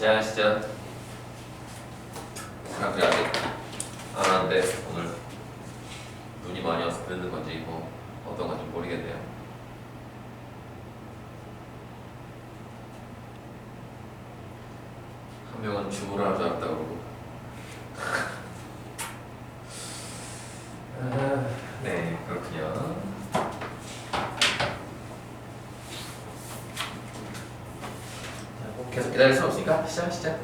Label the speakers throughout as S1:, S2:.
S1: 시작하시죠. 생각이 아직 안 하는데 오늘 눈이 많이 와서 듣는 건지 뭐 어떤 건지 모르겠네요. 한 명은 주무를 할줄 알았다 그러고. 아, 네 그렇군요. 자, 뭐 계속 기다릴 수 없으니까 시작하시죠.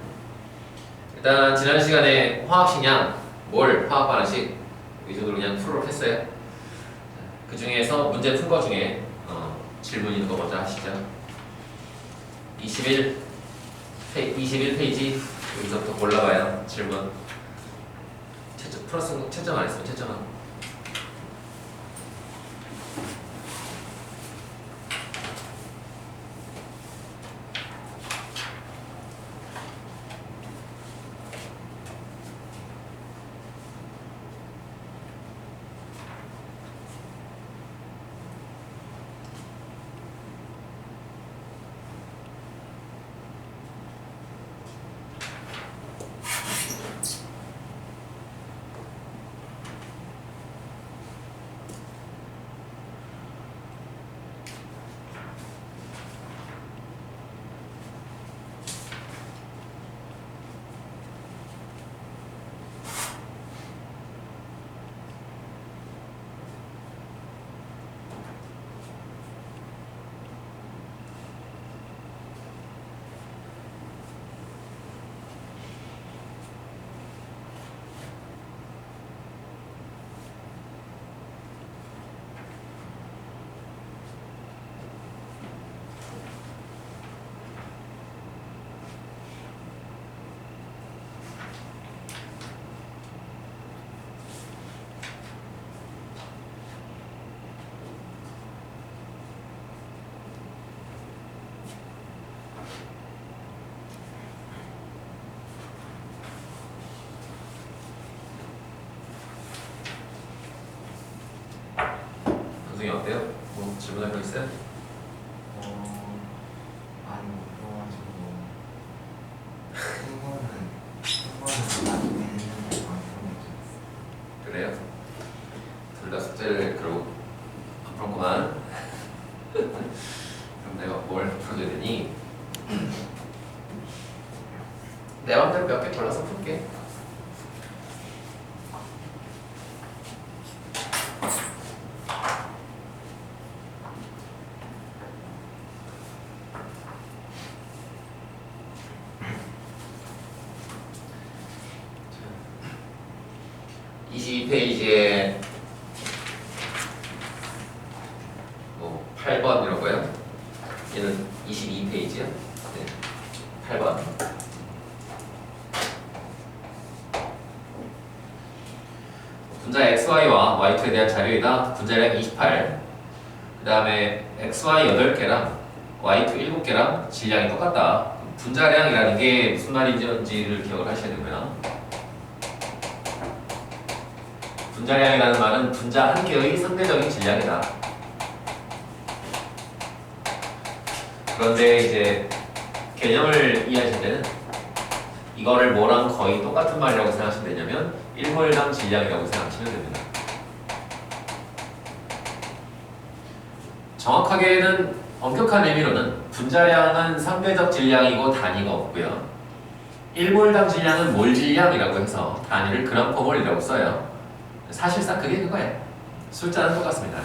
S1: 일단 지난 시간에 화학식량 뭘 화학 반응식 이 정도로 그냥 풀도록 했어요. 그 중에서 문제 푼 거 중에 어, 질문 있는 거 먼저 하시죠. 21 페, 21페이지 여기서부터 골라봐요. 질문. 채점 플러스 채점 안 했으면 채점하고. 선생님 어때요? 뭐 질문할 거 있어요?
S2: 어, 많이 무서워가지고 한 번은 한 번은 나중에 했는데 방송이
S1: 그래요? 둘 다 숙제를 그러고 안 풀었구만. 그럼 내가 뭘 풀어줘야 되니? 내 맘대로 몇 개 골라서 풀게. 자, 22페이지에 뭐 8번이라고요? 얘는 22페이지야? 네. 8번. 분자 XY와 Y2에 대한 자료이다. 분자량 28. 그 다음에 XY 8개랑 Y2 7개랑 질량이 똑같다. 분자량이라는 게 무슨 말인지를 기억을 하셔야 되고요. 분자량이라는 말은 분자 한 개의 상대적인 질량이다. 그런데 이제 개념을 이해하실 때는 이거를 뭐랑 거의 똑같은 말이라고 생각하시면 되냐면 1몰당 질량이라고 생각하시면 됩니다. 정확하게는 엄격한 의미로는 분자량은 상대적 질량이고 단위가 없고요. 1몰당 질량은 몰 질량이라고 해서 단위를 그램퍼몰이라고 써요. 사실상 그게 그거예요. 숫자는 똑같습니다.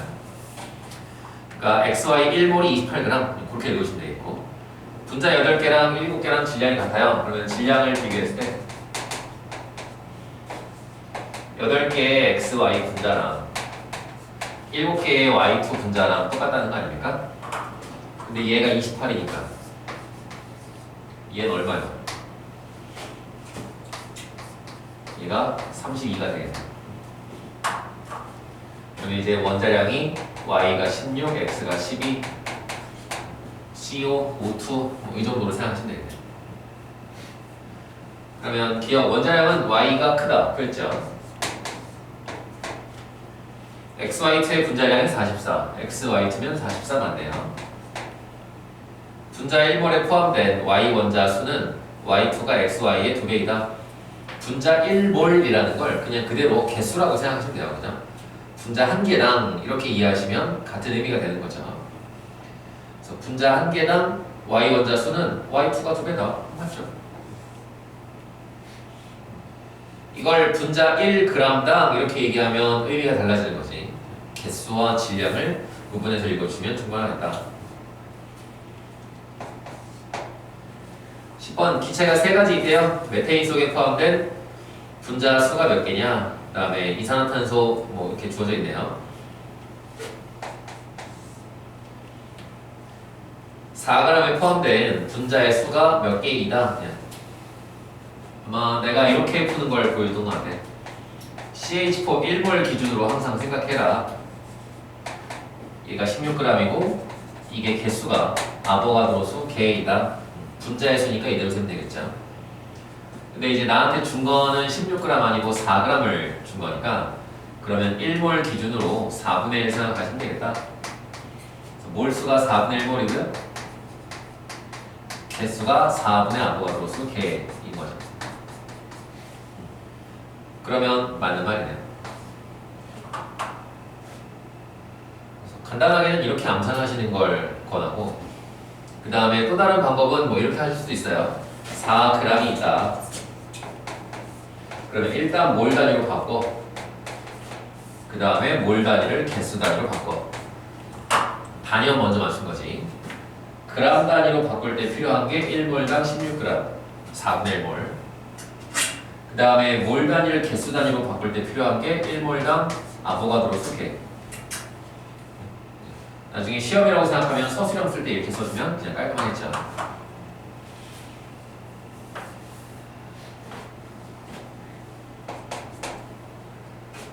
S1: 그러니까 XY 1몰이 28g 그렇게 읽으시면 되겠고 분자 8개랑 7개랑 질량이 같아요. 그러면 질량을 비교했을 때 8개의 XY 분자랑 7개의 Y2 분자랑 똑같다는 거 아닙니까? 근데 얘가 28이니까 얘는 얼마예요? 얘가 32가 되겠네. 그럼 이제 원자량이 y가 16, x가 12, CO, O2 뭐 이 정도로 생각하시면 되겠네요. 그러면 기억 원자량은 y가 크다, 그랬죠? xy2의 분자량이 44, xy2면 44 맞네요. 분자 1몰에 포함된 y 원자 수는 y2가 xy의 두 배이다. 분자 1몰이라는 걸 그냥 그대로 개수라고 생각하시면 돼요. 그냥 분자 한 개당 이렇게 이해하시면 같은 의미가 되는 거죠. 그래서 분자 한 개당 y 원자 수는 y2가 두 배다. 맞죠? 이걸 분자 1g당 이렇게 얘기하면 의미가 달라지는 거지. 개수와 질량을 구분해서 읽어주면 충분하겠다. 10번 기체가 세 가지 있대요. 메테인 속에 포함된 분자 수가 몇 개냐? 그 다음에 이산화탄소 뭐 이렇게 주어져 있네요. 4g에 포함된 분자의 수가 몇 개이다? 예. 아마 내가 이렇게 푸는 걸 보여준 것 같아. CH4 1몰 기준으로 항상 생각해라. 얘가 16g이고 이게 개수가 아보가드로 수 개이다. 분자의 수니까 이대로 세면 되겠죠. 근데 이제 나한테 준 거는 16g 아니고 4g을 준 거니까 그러면 1몰 기준으로 4분의 1 생각하시면 되겠다. 몰수가 4분의 1몰이고요. 개수가 4분의 아보가드로 수 개인 거죠. 그러면 맞는 말이네요. 간단하게는 이렇게 암산하시는 걸 권하고 그 다음에 또 다른 방법은 뭐 이렇게 하실 수도 있어요. 4g이 있다. 그러면 일단 몰 단위로 바꿔. 그 다음에 몰 단위를 개수 단위로 바꿔. 단위만 먼저 맞춘 거지. 그람 단위로 바꿀 때 필요한 게 1몰당 16g, 4분의 1몰. 그 다음에 몰 단위를 개수 단위로 바꿀 때 필요한 게 1몰당 아보가드로 수개. 나중에 시험이라고 생각하면 서술형 쓸 때 이렇게 써주면 그냥 깔끔하겠죠.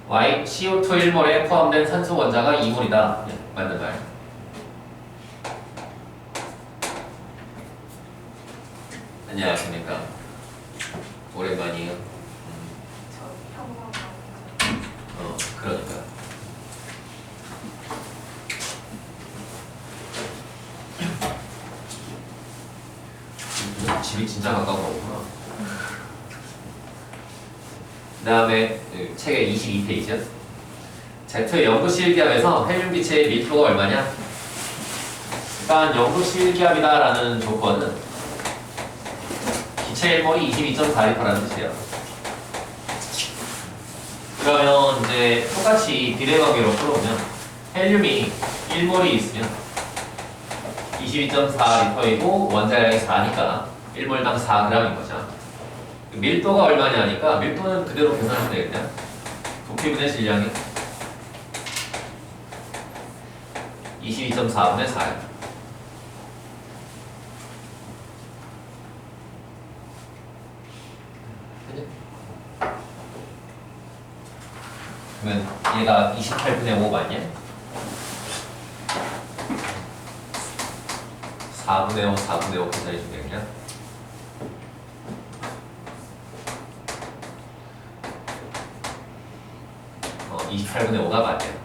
S1: Y CO2 1몰에 포함된 산소 원자가 2몰이다. 네, 맞는 말. 안녕하십니까. 오랜만이에요. 음, 어, 그러니까. 음, 집이 진짜 가까운 거구나. 그 다음에 그 책의 22페이지야. 제트 영도 실기압에서 헬륨 기체의 밀도가 얼마냐? 일단 영도 실기압이다라는 조건은 기체의 머리 22.4리터라는 뜻이에요. 그러면 이제 똑같이 비례 관계로 풀어보면 헬륨이 1몰이 있으면 22.4리터이고 원자량이 4니까 1몰당 4g인 거죠. 밀도가 얼마냐 하니까 밀도는 그대로 계산하면 되겠네요. 부피분의 질량이 22.4분의 4예요. 그러면 얘가 28분의 5 맞냐? 4분의 5, 4분의 5 계산해 주면 되겠냐? 어, 28분의 5가 맞네요.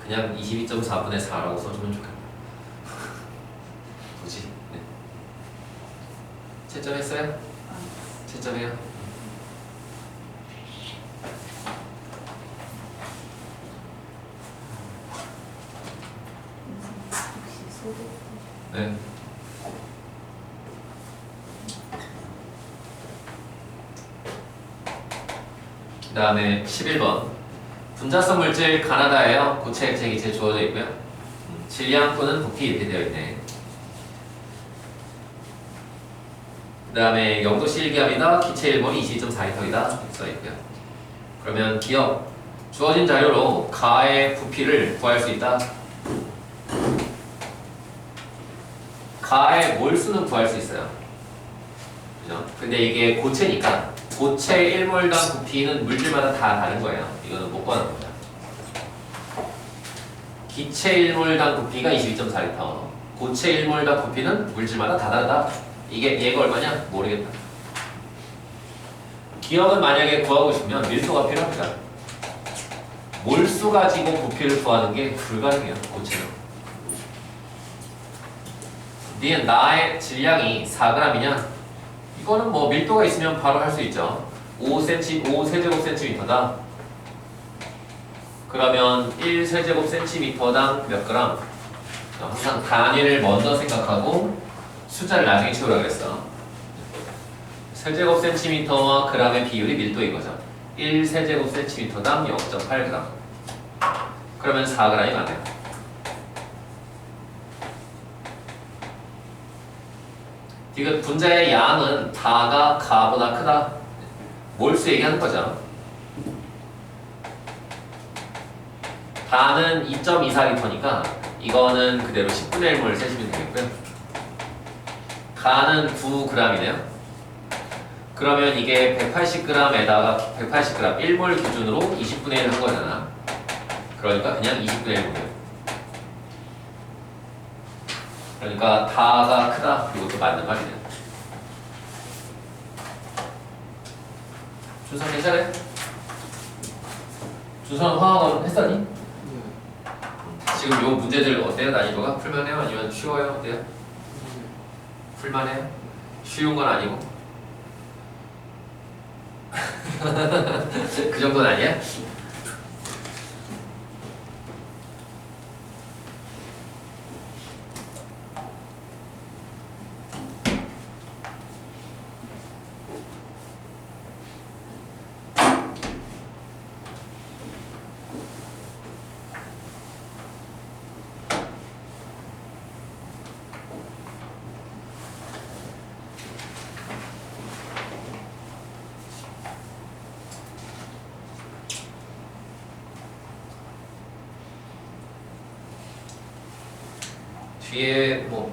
S1: 그냥 22.4분의 4라고 써주면 좋겠다. 굳이. 네. 채점했어요? 채점해요. 네. 그 다음에 11번 분자성 물질 가나다예요. 고체, 액체, 기체 주어져 있고요. 음, 질량 또는 부피 이렇게 되어 있네. 그 다음에 영도 실기압이다. 기체 1몰이 22.4리터이다. 써 있고요. 그러면 기억 주어진 자료로 가의 부피를 구할 수 있다. 가의 몰수는 구할 수 있어요. 그죠? 근데 이게 고체니까 고체 1몰당 부피는 물질마다 다 다른 거예요. 이거는 못 구하는 거죠. 기체 1몰당 부피가 22.4리터. 고체 1몰당 부피는 물질마다 다 다르다. 이게 얘가 얼마냐? 모르겠다. 기억은 만약에 구하고 싶으면 밀도가 필요합니다. 몰수 가지고 부피를 구하는 게 불가능해요. 고체는. 니은 나의 질량이 4g이냐? 이거는 뭐 밀도가 있으면 바로 할 수 있죠. 5cm, 5세제곱센티미터다. 그러면 1세제곱센티미터당 몇 그램? 항상 단위를 먼저 생각하고 숫자를 나중에 채우라 그랬어. 세제곱센티미터와 g의 비율이 밀도인 거죠. 1세제곱센티미터당 0.8g. 그러면 4g이 맞네요. 지금 분자의 양은 다가 가보다 크다. 몰수 얘기하는 거죠. 다는 2.24리터니까 이거는 그대로 10분의 1몰 세시면 되겠고요. 가는 9g이네요. 그러면 이게 180g에다가 180g 1몰 기준으로 20분의 1 한 거잖아. 그러니까 그냥 20분의 1몰이에요. 그러니까 다가 크다. 이것도 맞는 말이네요. 준선 괜찮아요? 준선 화학은 했었니? 지금 요 문제들 어때요? 난이도가? 풀만해요? 아니면 쉬워요? 어때요? 풀만해요? 쉬운 건 아니고 그 정도는 아니야? 뒤에 뭐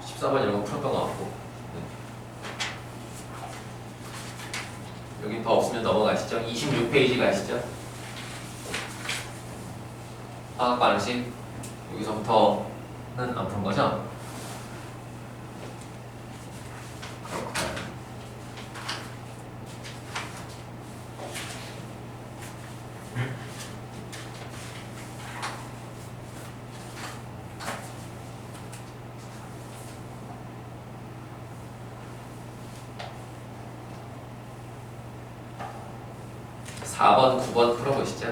S1: 14번 이런 거 풀었던 거 같고 네. 여기 더 없으면 넘어가시죠 26페이지 가시죠 화학 반응식 여기서부터는 안 푸는 거죠? 사번 9번 풀어보시죠.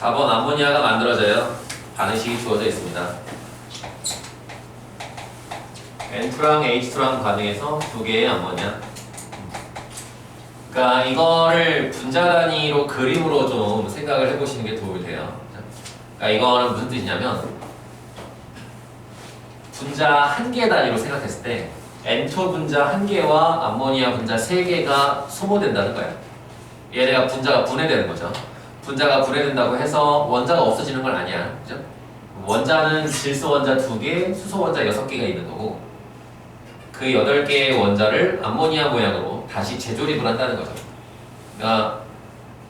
S1: (4번) 암모니아가 만들어져요 반응식이 주어져 있습니다 N2랑 H2랑 반응해서 두 개의 암모니아 그러니까 이거를 분자 단위로 그림으로 좀 생각을 해보시는 게 도움이 돼요. 그러니까 이거는 무슨 뜻이냐면 분자 한 개 단위로 생각했을 때 N2 분자 한 개와 암모니아 분자 세 개가 소모된다는 거예요. 얘네가 분자가 분해되는 거죠. 분자가 분해된다고 해서 원자가 없어지는 건 아니야. 그죠? 원자는 질소 원자 두 개, 수소 원자 여섯 개가 있는 거고 그 여덟 개의 원자를 암모니아 모양으로 다시 재조립을 한다는 거죠. 그러니까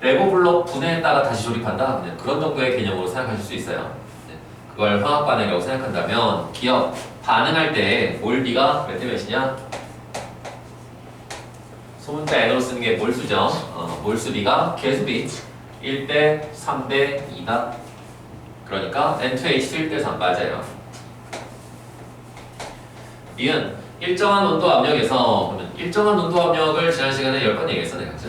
S1: 레고 블록 분해했다가 다시 조립한다. 그런 정도의 개념으로 생각하실 수 있어요. 네. 그걸 화학 반응이라고 생각한다면 기억 반응할 때 몰비가 몇 대 몇이냐? 소문자 n으로 쓰는 게 몰수죠. 어, 몰수비가 개수비 1대 3대 2다. 그러니까 N2H2 1대 3 맞아요. 이은 일정한 온도 압력에서 그러면 일정한 온도 압력을 지난 시간에 10번 얘기했어 내가 그죠?